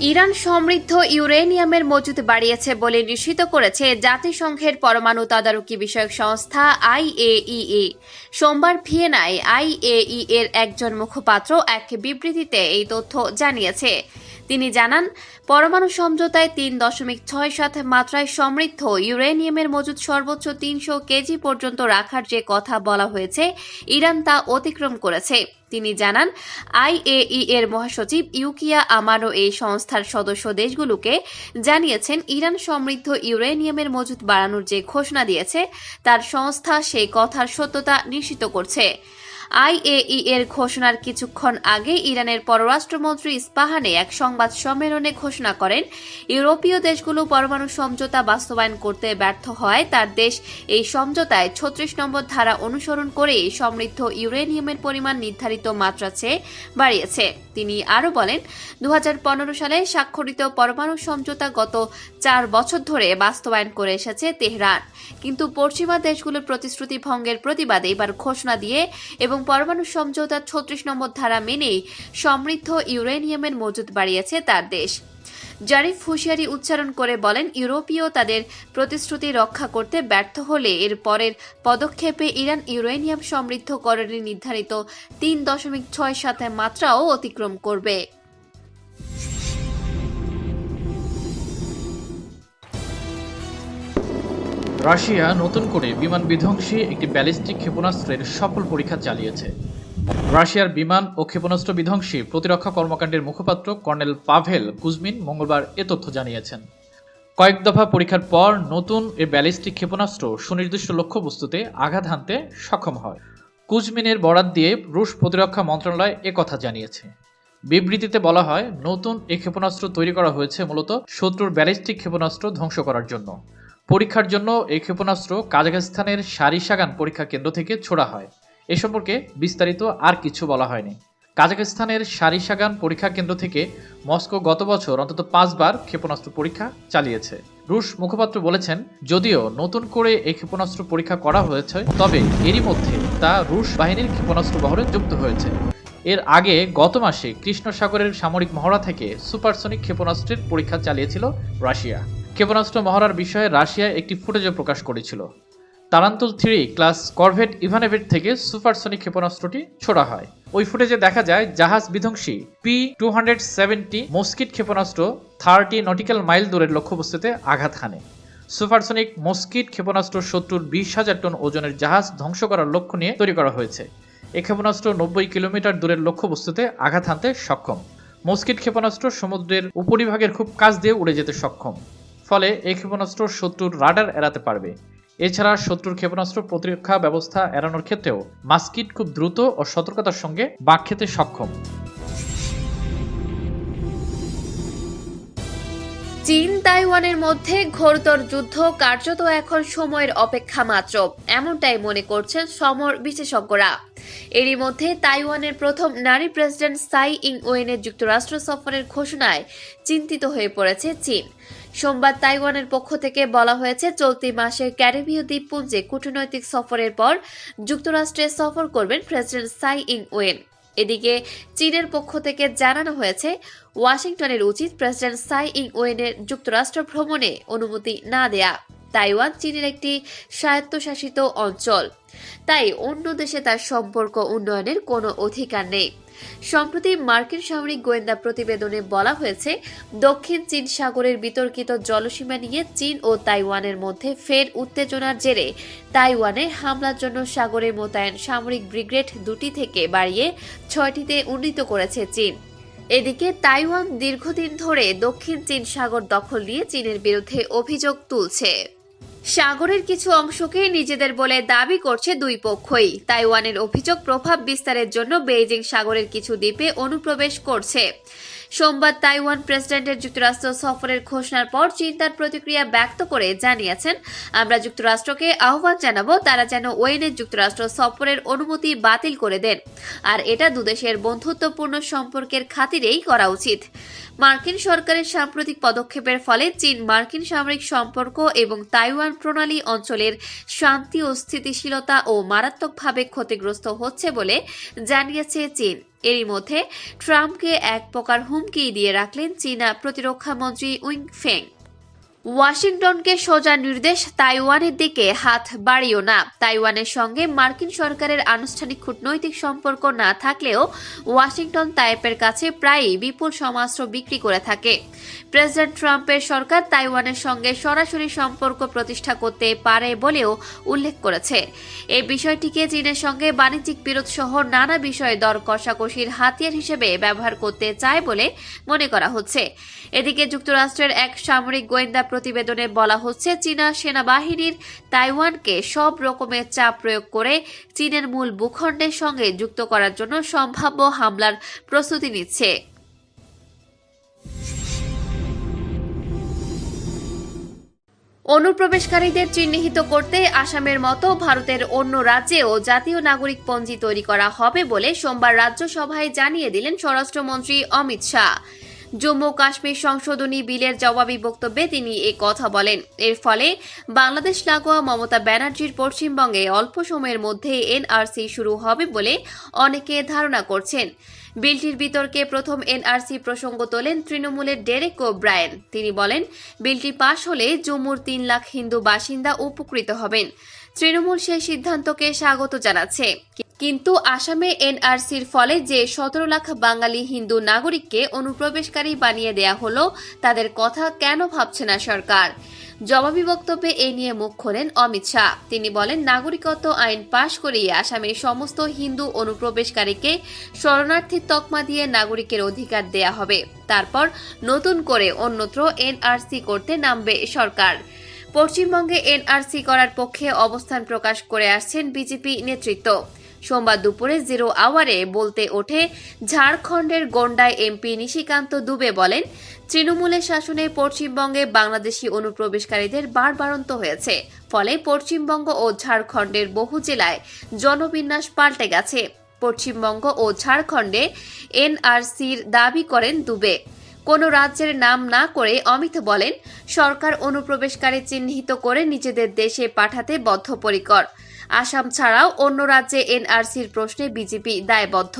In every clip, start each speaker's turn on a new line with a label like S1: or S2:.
S1: Iran সমৃদ্ধ ইউরেনিয়ামের মজুদ বাড়িয়েছে বলে নিশ্চিত করেছে জাতিসংঘের পরমাণু তদারকি বিষয়ক সংস্থা আইএইএ। সোমবার ভিয়েনায় আইএই এর একজন মুখপাত্র এক বিবৃতিতে এই তথ্য জানিয়েছে। তিনি জানান, পরমাণু সমঝোতায় তিন দশমিক ছয় সাত মাত্রায় সমৃদ্ধ ইউরেনিয়ামের মজুদ সর্বোচ্চ তিনশো কেজি পর্যন্ত রাখার যে কথা বলা হয়েছে, ইরান তা অতিক্রম করেছে। তিনি জানান আইএই এর মহাসচিব ইউকিয়া আমানো এই সংস্থার সদস্য দেশগুলোকে জানিয়েছেন, ইরান সমৃদ্ধ ইউরেনিয়ামের মজুদ বাড়ানোর যে ঘোষণা দিয়েছে, তার সংস্থা সেই কথার সত্যতা নিশ্চিত করছে। আইএই এর ঘোষণার কিছুক্ষণ আগে ইরানের পররাষ্ট্রমন্ত্রী ইস্পাহানে এক সংবাদ সম্মেলনে ঘোষণা করেন, ইউরোপীয় দেশগুলো পরমাণু সমঝোতা বাস্তবায়ন করতে ব্যর্থ হয় তার দেশ এই সমঝোতায় ছত্রিশ নম্বর ধারা অনুসরণ করে সমৃদ্ধ ইউরেনিয়ামের পরিমাণ নির্ধারিত মাত্রা চেয়ে বাড়িয়েছে। তিনি আরও বলেন দু হাজার পনেরো সালে স্বাক্ষরিত পরমাণু সমঝোতা গত চার বছর ধরে বাস্তবায়ন করে এসেছে তেহরান। কিন্তু পশ্চিমা দেশগুলোর প্রতিশ্রুতি ভঙ্গের প্রতিবাদে এবার ঘোষণা দিয়ে এবং পরমাণু সমঝোতার ছত্রিশ নম্বর ধারা মেনে সমৃদ্ধ ইউরেনিয়ামের মজুদ বাড়িয়েছে তার দেশ। জারিফ হুঁশিয়ারি উচ্চারণ করে বলেন, ইউরোপীয় তাদের প্রতিশ্রুতি রক্ষা করতে ব্যর্থ হলে এর পরের পদক্ষেপে ইরান ইউরেনিয়াম সমৃদ্ধকরণের নির্ধারিত তিন দশমিক ছয় সাত মাত্রাও অতিক্রম করবে।
S2: রাশিয়া নতুন করে বিমান বিধ্বংসী একটি ব্যালিস্টিক ক্ষেপণাস্ত্রের সফল পরীক্ষা চালিয়েছে। রাশিয়ার বিমান ও ক্ষেপণাস্ত্র বিধ্বংসী প্রতিরক্ষা কর্মকাণ্ডের মুখপাত্র কর্নেল পাভেল কুজমিন মঙ্গলবার এ তথ্য জানিয়েছেন। কয়েক দফা পরীক্ষার পর নতুন এ ব্যালিস্টিক ক্ষেপণাস্ত্র সুনির্দিষ্ট লক্ষ্যবস্তুতে আঘাত হানতে সক্ষম হয়। কুজমিনের বরাত দিয়ে রুশ প্রতিরক্ষা মন্ত্রণালয় একথা জানিয়েছে। বিবৃতিতে বলা হয়, নতুন এ ক্ষেপণাস্ত্র তৈরি করা হয়েছে মূলত শত্রুর ব্যালিস্টিক ক্ষেপণাস্ত্র ধ্বংস করার জন্য। পরীক্ষার জন্য এই ক্ষেপণাস্ত্র কাজাখস্তানের সারিসাগান পরীক্ষা কেন্দ্র থেকে ছোড়া হয়। এ সম্পর্কে বিস্তারিত আর কিছু বলা হয়নি। কাজাখস্তানের সারিসাগান পরীক্ষা কেন্দ্র থেকে মস্কো গত বছর অন্তত পাঁচবার ক্ষেপণাস্ত্র পরীক্ষা চালিয়েছে। রুশ মুখপাত্র বলেছেন, যদিও নতুন করে এই ক্ষেপণাস্ত্র পরীক্ষা করা হয়েছে, তবে এরই মধ্যে তা রুশ বাহিনীর ক্ষেপণাস্ত্র বহরে যুক্ত হয়েছে। এর আগে গত মাসে কৃষ্ণ সাগরের সামরিক মহড়া থেকে সুপারসনিক ক্ষেপণাস্ত্রের পরীক্ষা চালিয়েছিল রাশিয়া। ক্ষেপণাস্ত্র মহড়ার বিষয়ে রাশিয়া একটি ফুটেজও প্রকাশ করেছিল। তারান্তুল থ্রি ক্লাস করভেট ইভানেভেট থেকে সুপারসনিক ক্ষেপণাস্ত্রটি ছোড়া হয়। ওই ফুটেজে দেখা যায়, জাহাজ বিধ্বংসী P two hundred seventy Moskit ক্ষেপণাস্ত্র থার্টি নটিক্যাল মাইল দূরের লক্ষ্যবস্তুতে আঘাত হানে। সুপারসনিক মস্কিট ক্ষেপণাস্ত্র শত্রুর বিশ হাজার টন ওজনের জাহাজ ধ্বংস করার লক্ষ্য নিয়ে তৈরি করা হয়েছে। এ ক্ষেপণাস্ত্র নব্বই কিলোমিটার দূরের লক্ষ্যবস্তুতে আঘাত হানতে সক্ষম। মস্কিট ক্ষেপণাস্ত্র সমুদ্রের উপরিভাগের খুব কাছ দিয়ে উড়ে যেতে সক্ষম। ফলে এই ক্ষেপণাস্ত্র শত্রুর রাডার এড়াতে পারবে। এছাড়া শত্রুর ক্ষেপণাস্ত্র প্রতিরক্ষা ব্যবস্থা এড়ানোর ক্ষেত্রেও মাস্কিট খুব দ্রুত ও সতর্কতার সঙ্গে বাঁক খেতে সক্ষম।
S1: চীন তাইওয়ানের মধ্যে ঘোরতর যুদ্ধ কার্যত এখন সময়ের অপেক্ষা মাত্র, এমনটাই মনে করছেন সমর বিশেষজ্ঞরা। এরই মধ্যে তাইওয়ানের প্রথম নারী প্রেসিডেন্ট সাই ইং ওয়েনের যুক্তরাষ্ট্র সফরের ঘোষণায় চিন্তিত হয়ে পড়েছে চীন। সোমবার তাইওয়ানের পক্ষ থেকে বলা হয়েছে, চলতি মাসে ক্যারিবীয় দ্বীপপুঞ্জে কূটনৈতিক সফরের পর যুক্তরাষ্ট্রে সফর করবেন প্রেসিডেন্ট সাই ইং ওয়েন এদিকে চীনের পক্ষ থেকে জানানো হয়েছে, ওয়াশিংটনের উচিত প্রেসিডেন্ট সাই ইং ওয়েনের যুক্তরাষ্ট্র ভ্রমণে অনুমতি না দেয়া। তাইওয়ান চীনের একটি স্বায়ত্তশাসিত অঞ্চল। তাই অন্য দেশে তার সম্পর্ক উন্নয়নের কোনো অধিকার নেই। সম্প্রতি মার্কিন সামরিক গোয়েন্দা প্রতিবেদনে বলা হয়েছে, দক্ষিণ চীন সাগরের বিতর্কিত জলসীমা নিয়ে চীন ও তাইওয়ানের মধ্যে ফের উত্তেজনার জেরে। তাইওয়ানে হামলার জন্য সাগরে মোতায়েন সামরিক ব্রিগেড দুটি থেকে বাড়িয়ে ছয়টিতে উন্নীত করেছে চীন। এদিকে তাইওয়ান দীর্ঘদিন ধরে দক্ষিণ চীন সাগর দখল নিয়ে চীনের বিরুদ্ধে অভিযোগ তুলছে। সাগরের কিছু অংশকে নিজেদের বলে দাবি করছে দুই পক্ষই। তাইওয়ানের অভিযোগ প্রভাব বিস্তারের জন্য বেইজিং সাগরের কিছু দ্বীপে অনুপ্রবেশ করছে। সোমবার তাইওয়ান প্রেসিডেন্টের যুক্তরাষ্ট্র সফরের ঘোষণার পর চীন তার প্রতিক্রিয়া ব্যক্ত করে জানিয়েছেন। আমরা যুক্তরাষ্ট্রকে আহ্বান জানাব, তারা যেন ওয়েনের যুক্তরাষ্ট্র সফরের অনুমতি বাতিল করে দেন। আর এটা দুদেশের বন্ধুত্বপূর্ণ সম্পর্কের খাতিরেই করা উচিত। মার্কিন সরকারের সাম্প্রতিক পদক্ষেপের ফলে চীন মার্কিন সামরিক সম্পর্ক এবং তাইওয়ান প্রণালী অঞ্চলের শান্তি ও স্থিতিশীলতা ও মারাত্মকভাবে ক্ষতিগ্রস্ত হচ্ছে বলে জানিয়েছে চীন। এরই মধ্যে ট্রাম্পকে এক প্রকার হুমকি দিয়ে রাখলেন চীনা প্রতিরক্ষা মন্ত্রী উইং ফেং ওয়াশিংটনকে সোজা নির্দেশ, তাইওয়ানের দিকে হাত বাড়িও না। তাইওয়ানের সঙ্গে মার্কিন সরকারের আনুষ্ঠানিক কূটনৈতিক সম্পর্ক না থাকলেও ওয়াশিংটন তাইপের কাছে প্রায়ই বিপুল সমাস্ত্র বিক্রি করে থাকে। প্রেসিডেন্ট ট্রাম্পের সরকার তাইওয়ানের সঙ্গে সরাসরি সম্পর্ক প্রতিষ্ঠা করতে পারে বলেও উল্লেখ করেছে। এই বিষয়টিকে চীনের সঙ্গে বাণিজ্যিক বিরোধ সহ নানা বিষয়ে দর কষাকষির হাতিয়ার হিসেবে ব্যবহার করতে চায় বলে মনে করা হচ্ছে। এদিকে যুক্তরাষ্ট্রের এক সামরিক গোয়েন্দা প্রতিবেদনে বলা হচ্ছে, চীনা সেনাবাহিনীর তাইওয়ানকে সব রকমের চাপ প্রয়োগ করে চীনের মূল ভূখণ্ডের সঙ্গে যুক্ত করার জন্য সম্ভাব্য হামলার প্রস্তুতি নিচ্ছে। অনুপ্রবেশকারীদের চিহ্নিত করতে আসামের মতো ভারতের অন্য রাজ্যেও জাতীয় নাগরিক পঞ্জি তৈরি করা হবে বলে সোমবার রাজ্যসভায় জানিয়ে দিলেন স্বরাষ্ট্রমন্ত্রী অমিত শাহ। জম্মু কাশ্মীর সংশোধনী বিলের জবাবি বক্তব্যে তিনি এ কথা বলেন। এর ফলে বাংলাদেশ লাগোয়া মমতা ব্যানার্জির পশ্চিমবঙ্গে অল্প সময়ের মধ্যে এনআরসি শুরু হবে বলে অনেকে ধারণা করছেন। বিলটির বিতর্কে প্রথম এনআরসি প্রসঙ্গ তোলেন তৃণমূলের ডেরেক ও ব্রায়েন। তিনি বলেন, বিলটি পাশ হলে জম্মুর তিন লাখ হিন্দু বাসিন্দা উপকৃত হবেন। তৃণমূল সেই সিদ্ধান্তকে স্বাগত জানাচ্ছে। কিন্তু আসামে এনআরসির ফলে যে সতেরো লাখ বাঙালি হিন্দু নাগরিককে অনুপ্রবেশকারী বানিয়ে দেয়া হলো, তাদের কথা কেন ভাবছে না সরকার? জবাবি বক্তব্যে এ নিয়ে মুখ খোলেন অমিত শাহ। তিনি বলেন, নাগরিকত্ব আইন পাশ করিয়ে আসামের সমস্ত হিন্দু অনুপ্রবেশকারীকে শরণার্থীর তকমা দিয়ে নাগরিকের অধিকার দেয়া হবে। তারপর নতুন করে অন্যত্র এনআরসি করতে নামবে সরকার। পশ্চিমবঙ্গে এনআরসি করার পক্ষে অবস্থান প্রকাশ করে আসছেন বিজেপি নেতৃত্ব। সোমবার দুপুরে জিরো আওয়ারে বলতে ওঠে, ঝাড়খণ্ডের গন্ডায় এমপি নিশিকান্ত দুবে বলেন, তৃণমূলের শাসনে পশ্চিমবঙ্গে বাংলাদেশি অনুপ্রবেশকারীদের বাড়বাড়ন্ত হয়েছে। ফলে পশ্চিমবঙ্গ ও ঝাড়খণ্ডের বহু জেলায় জনবিন্যাস পাল্টে গেছে। পশ্চিমবঙ্গ ও ঝাড়খণ্ডে এনআরসির দাবি করেন দুবে। কোনো রাজ্যের নাম না করে অমিত বলেন, সরকার অনুপ্রবেশকারী চিহ্নিত করে নিজেদের দেশে পাঠাতে বদ্ধপরিকর। আসাম ছাড়াও অন্য রাজ্যে এনআরসির প্রশ্নে বিজেপি দায়বদ্ধ।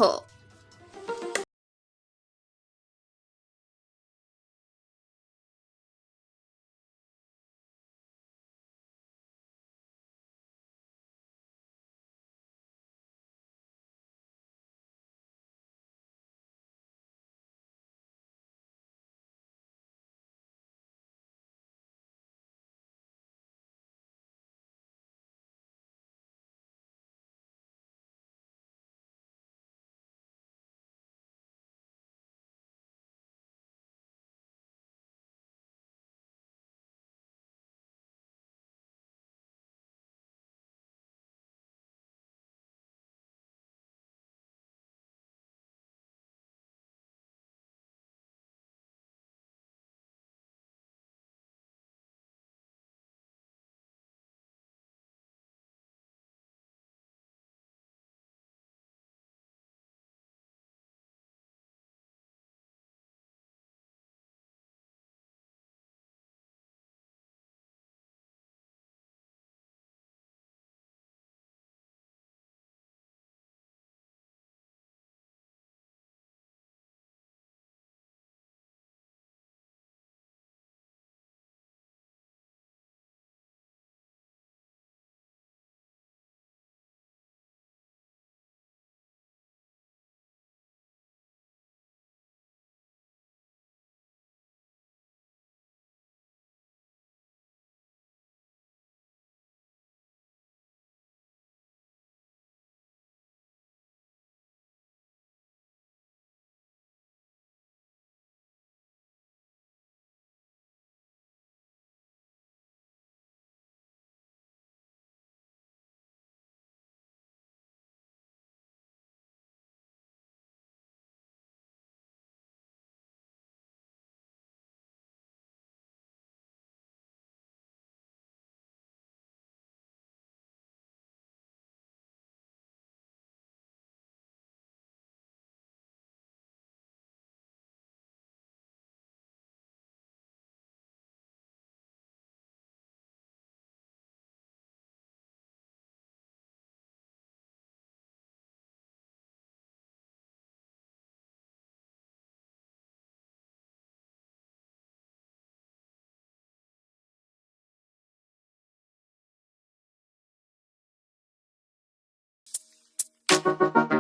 S1: Thank you.